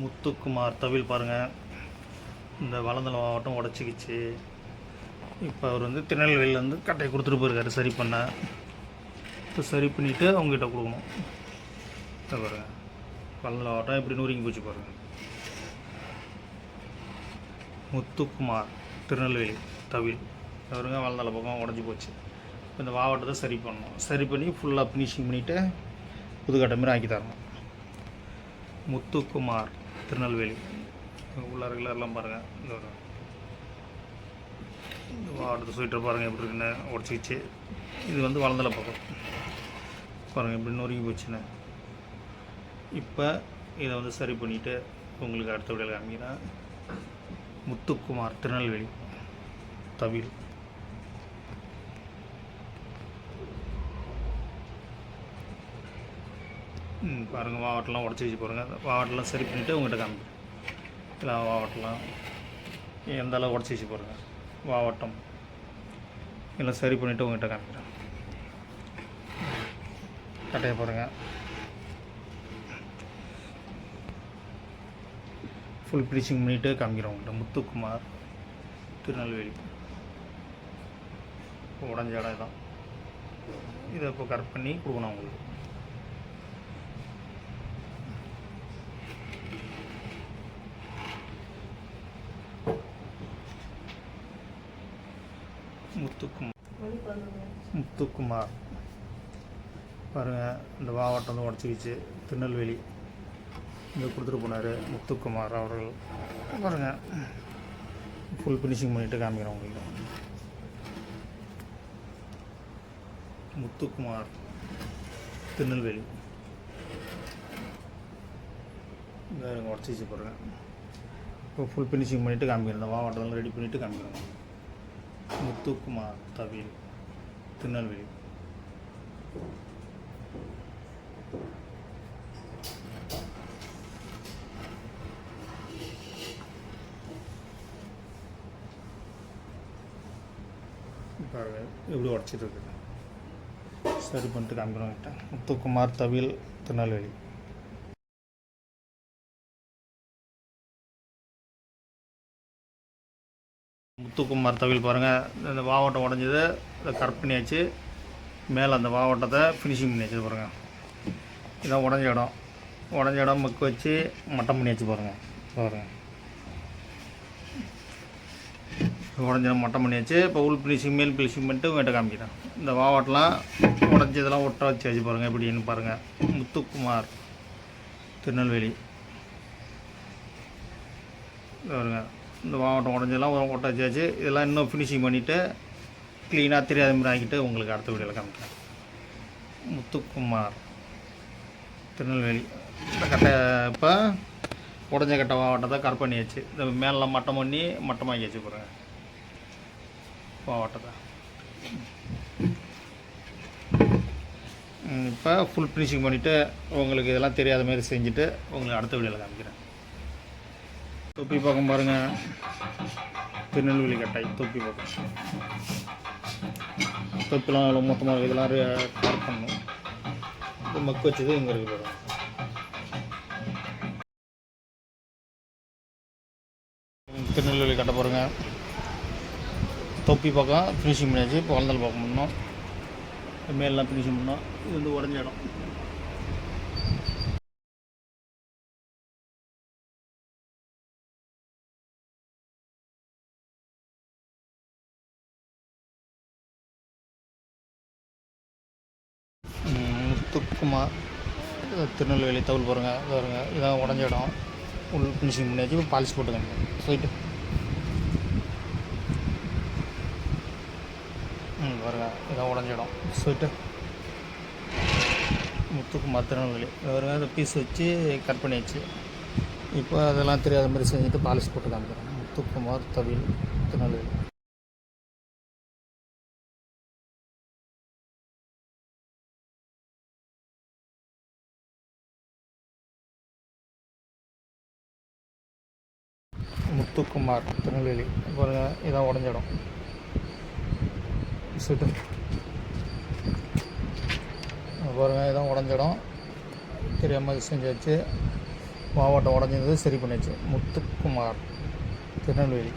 முத்துக்குமார் தவில் பாருங்கள் இந்த வளந்தல மாவட்டம் உடச்சிக்கிச்சு. இப்போ அவர் வந்து திருநெல்வேலியிலேருந்து கட்டையை கொடுத்துட்டு போயிருக்காரு சரி பண்ண. இப்போ சரி பண்ணிவிட்டு அவங்ககிட்ட கொடுக்கணும். இதை பாருங்கள் வளந்தல மாவட்டம் இப்படி நூறிங்கி போச்சு பாருங்கள் முத்துக்குமார் திருநெல்வேலி தவில். அவருங்க வளந்தல பக்கம் உடஞ்சி போச்சு. இப்போ இந்த மாவட்டத்தை சரி பண்ணணும். சரி பண்ணி ஃபுல்லாக ஃபினிஷிங் பண்ணிவிட்டு புதுக்கட்டை மாதிரி ஆக்கி தரணும். முத்துக்குமார் திருநெல்வேலி. உள்ள ரெகுலர்லாம் பாருங்கள் இந்த ஒரு இந்த ஸ்வீட்டர் பாருங்கள் எப்படி இருக்குன்னு. உடச்சிக்கிச்சு இது வந்து வளர்ந்தல பக்கம். பாருங்கள் எப்படி நொறுங்கி போச்சுன்னு. இப்போ இதை வந்து சரி பண்ணிவிட்டு உங்களுக்கு அடுத்த விடையில் காமிக்கிறேன். முத்துக்குமார் திருநெல்வேலி. தவில் பாருங்கள் மாவட்டம்லாம் உடச்சி வச்சு பாருங்கள் மாவட்டம்லாம் சரி பண்ணிவிட்டு உங்கள்கிட்ட காமிக்கிறேன். இல்லை மாவட்டம்லாம் எந்த அளவு உடச்சி வச்சு பாருங்கள் வாவட்டம். எல்லாம் சரி பண்ணிவிட்டு உங்கள்கிட்ட காமிக்கிறேன். கட்டையை பாருங்கள் ஃபுல் ப்ளீச்சிங் பண்ணிவிட்டு காமிக்கிறோம் உங்கள்கிட்ட முத்துக்குமார் திருநெல்வேலி. இப்போ உடஞ்ச இடம் இதான். இதை இப்போ கரெக்ட் பண்ணி கொடுக்கணும் உங்களுக்கு முத்துக்குமார் குமார் பாருங்கள் இந்த மாவட்டம் வந்து உடச்சிக்கிச்சு. திருநெல்வேலி. இங்கே கொடுத்துட்டு போனார் முத்துக்குமார் அவர்கள். பாருங்கள் ஃபுல் ஃபினிஷிங் பண்ணிவிட்டு காமிக்கிறேன் உங்களுக்கு. முத்துக்குமார் திருநெல்வேலி. வேறுங்க உடச்சிச்சு பாருங்கள் இப்போ ஃபுல் ஃபினிஷிங் பண்ணிவிட்டு காமிக்கிறேன். இந்த மாவட்டத்தில் ரெடி பண்ணிவிட்டு காமிக்கிறேன். முத்துக்குமார் தவில் திருநெல்வேலி. பாருங்கள் எப்படி உடச்சிட்டு இருக்கு? சரி பண்ணிட்டு காமிக்கிறோம் கிட்ட முத்துக்குமார் தவில் திருநெல்வேலி. முத்துக்குமார் தவில் பாருங்கள் இந்த மாவட்டம் உடஞ்சது. இதை கரெக்ட் பண்ணியாச்சு மேலே அந்த மாவட்டத்தை ஃபினிஷிங் பண்ணி வச்சு பாருங்கள் இதான் உடஞ்ச இடம். உடஞ்ச இடம் மக்கு வச்சு மட்டம் பண்ணியாச்சு பாருங்கள் பாருங்கள் உடஞ்ச இடம் மட்டம் பண்ணியாச்சு இப்போ உள் ஃபினிஷிங் மேல் ஃபினிஷிங் பண்ணிட்டு உங்கள்கிட்ட காமிக்கிறேன். இந்த மாவட்டம்லாம் உடஞ்சதெல்லாம் ஒட்ட வச்சாச்சு பாருங்கள் எப்படின்னு பாருங்கள் முத்துக்குமார் திருநெல்வேலி. பாருங்கள் பாருங்க. இந்த மாவட்டம் உடஞ்செல்லாம் ஒட்ட வச்சு இதெல்லாம் இன்னும் ஃபினிஷிங் பண்ணிவிட்டு க்ளீனாக தெரியாத மாதிரி ஆகிட்டு உங்களுக்கு அடுத்த வீடியோவில் காமிக்கிறேன். முத்துக்குமார் திருநெல்வேலி. இந்த கட்டை இப்போ உடஞ்ச கட்டை மாவட்டத்தை கட் பண்ணியாச்சு. இந்த மேலே மட்டம் பண்ணி மட்டமாக்கியாச்சு பாருங்க மாவட்டத்தை இப்போ ஃபுல் ஃபினிஷிங் பண்ணிவிட்டு உங்களுக்கு இதெல்லாம் தெரியாத மாதிரி செஞ்சுட்டு உங்களுக்கு அடுத்த வீடியோவில் காமிக்கிறேன். தொப்பி பக்கம் பாருங்கள் திருநெல்வேலி கட்டாய் தொப்பி பக்கம். ஸ்டெப்லாம் எவ்வளோ மொத்தமாக இதெல்லாம் கரெக்ட் பண்ணணும். இது மக்கு வச்சது இங்கே இருக்குது பாருங்க. திருநெல்வேலி கட்ட பாருங்க தொப்பி பக்கம் ஃபினிஷிங் பண்ணியாச்சு இப்போ வளர்ந்தல் பார்க்க முடியும் மேலாம் ஃபினிஷிங் பண்ணோம் இது வந்து உடஞ்ச இடம். ம், திருநெல்வேலி தவுள் பாருங்கள் இது வருங்க இதான் உடஞ்ச இடம். உள் ஃபினிஷிங் பண்ணியாச்சு இப்போ பாலிஷ் போட்டுக்கங்க போயிட்டு ம் பாருங்க இதான் உடஞ்ச இடம். போயிட்டு முத்துக்குமார் திருநெல்வேலி. வருங்க பாருங்க பீஸ் வச்சு கட் பண்ணியாச்சு. இப்போ அதெல்லாம் தெரியாத மாதிரி செஞ்சுட்டு பாலிஷ் போட்டு காமிக்கிறேன் முத்துக்குமார் தவில் திருநெல்வேலி. முத்துக்குமார் திருநெல்வேலி. பாருங்க இதான் உடஞ்ச இடம். சுட்டு. பாருங்க இதான் உடஞ்ச இடம். தெரியாமல் செஞ்சாச்சு. மாவட்டம் உடஞ்சிருந்தது சரி பண்ணிச்சு முத்துக்குமார் திருநெல்வேலி.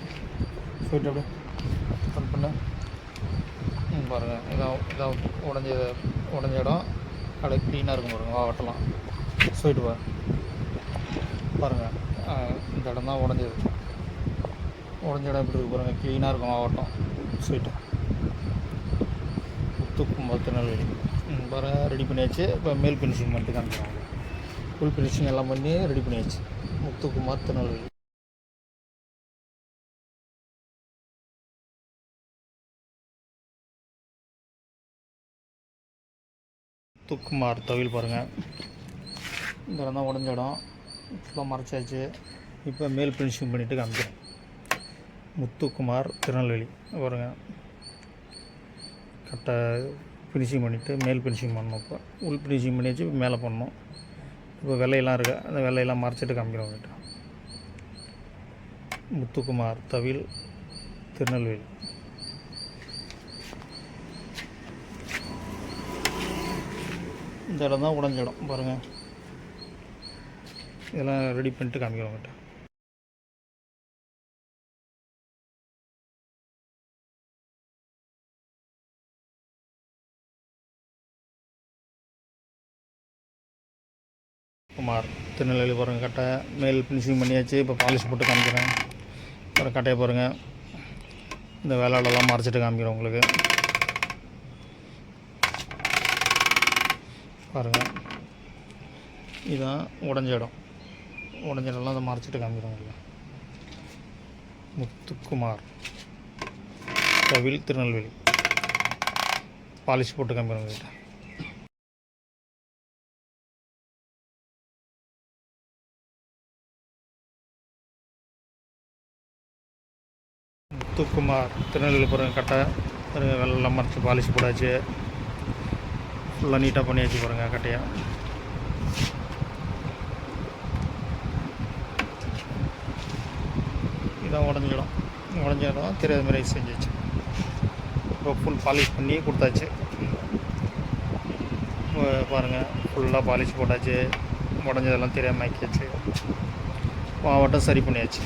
போயிட்டு அப்படியே. கட் பண்ண. ம், இதான் இதான் உடஞ்ச உடஞ்ச இடம். கடை க்ளீனாக இருக்கும் பாருங்கள் மாவட்டம்லாம். போயிட்டு பாருங்கள் பாருங்கள் இந்த இடம் தான் உடஞ்சது. உடஞ்ச இடம் எப்படி இருக்கு பாருங்கள் க்ளீனாக இருக்கும் மாவட்டம். ஸ்வீட்டு முத்துக்குமார் திருநெல்வேலி வர ரெடி பண்ணியாச்சு. இப்போ மேல் ஃபினிஷிங் மட்டும் காமிக்கிறாங்க ஃபுல் ஃபினிஷிங் எல்லாம் பண்ணி ரெடி பண்ணியாச்சு. முத்துக்குமார் திருநெல்வேலி முத்துக்குமார் தவில் பாருங்கள் இந்த இடம் தான் உடஞ்ச இடம். ஃபுல்லாக மறைச்சாச்சு. இப்போ மேல் ஃபினிஷிங் பண்ணிவிட்டு காமிக்கிறேன். முத்துக்குமார் திருநெல்வேலி. பாருங்க கரெக்டாக ஃபினிஷிங் பண்ணிவிட்டு மேல் ஃபினிஷிங் பண்ணணும் இப்போ. உள் ஃபினிஷிங் பண்ணியாச்சு இப்போ மேலே பண்ணணும். இப்போ வெள்ளையெல்லாம் இருக்கு? அந்த வெள்ளையெல்லாம் மறைச்சிட்டு காமிக்கிறோம் உங்கள்கிட்ட முத்துக்குமார் தவில் திருநெல்வேலி. இந்த இடம் தான் உடஞ்ச இடம் பாருங்கள் இதெல்லாம் ரெடி பண்ணிட்டு காமிக்கிறோம் உங்கள்கிட்ட திருநெல்வேலி பாருங்கள் கட்டை மேல் ஃபினிஷிங் பண்ணியாச்சு. இப்போ பாலிஷ் போட்டு காமிக்கிறேன். அப்புறம் கட்டையை பாருங்கள் இந்த வேலையோடலாம் மறைச்சிட்டு காமிக்கிறேன் உங்களுக்கு. பாருங்கள் இதுதான் உடஞ்ச இடம். உடஞ்ச இடம்லாம் அதை மறைச்சிட்டு காமிக்கிறோம் உங்களுக்கு. முத்துக்குமார். கவில் திருநெல்வேலி. பாலிஷ் போட்டு காமிக்கிறோம் உங்கள்கிட்ட முத்துக்குமார் திருநெல்வேலி பாருங்கள் கட்டை பாருங்க வெள்ளம் மறைச்சி பாலிஷ் போட்டாச்சு. ஃபுல்லாக நீட்டாக பண்ணியாச்சு பாருங்க கட்டையை. இதான் உடஞ்சிடும் உடஞ்சிடும் உடஞ்ச இடம் தெரியாத மாதிரி செஞ்சாச்சு. இப்போ ஃபுல் பாலிஷ் பண்ணி கொடுத்தாச்சு. பாருங்க பாருங்கள் ஃபுல்லாக பாலிஷ் போட்டாச்சு. உடஞ்சதெல்லாம் தெரியாமல் ஆக்கியாச்சு. மாவட்டம் சரி பண்ணியாச்சு.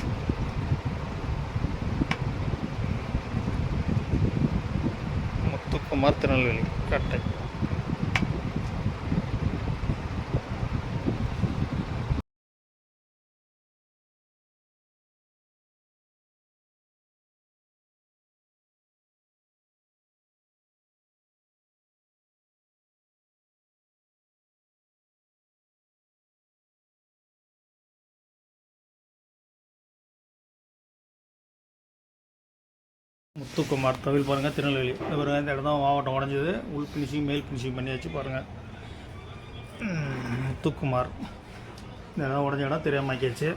முத்துக்குமார் திருநெல்வேலி முத்துக்குமார் தவில் பாருங்கள் திருநெல்வேலி. இது பாருங்கள் இந்த இடம் தான் மாவட்டம் உடஞ்சது. உள் ஃபினிஷிங் மேல் ஃபினிஷிங் பண்ணியாச்சு பாருங்கள் முத்துக்குமார். இந்த இடம் உடஞ்ச இடம் தெரியாமக்கியாச்சு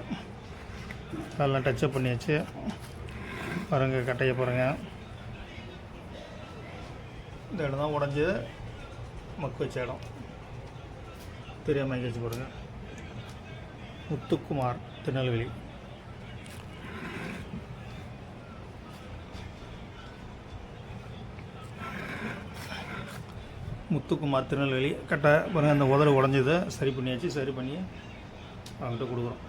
அதெல்லாம் டச்சப் பண்ணியாச்சு. பாருங்கள் கட்டையை பாருங்கள் இந்த இடம் தான் உடஞ்சி மக்கு வச்ச இடம். தெரியாமல் வச்சு பாருங்கள் முத்துக்குமார் திருநெல்வேலி. முத்துக்குமார் திருநெல்வேலி. கட்ட பாருங்கள் அந்த உதறு உடஞ்சதை சரி பண்ணியாச்சு. சரி பண்ணி அவங்ககிட்ட கொடுக்குறோம்.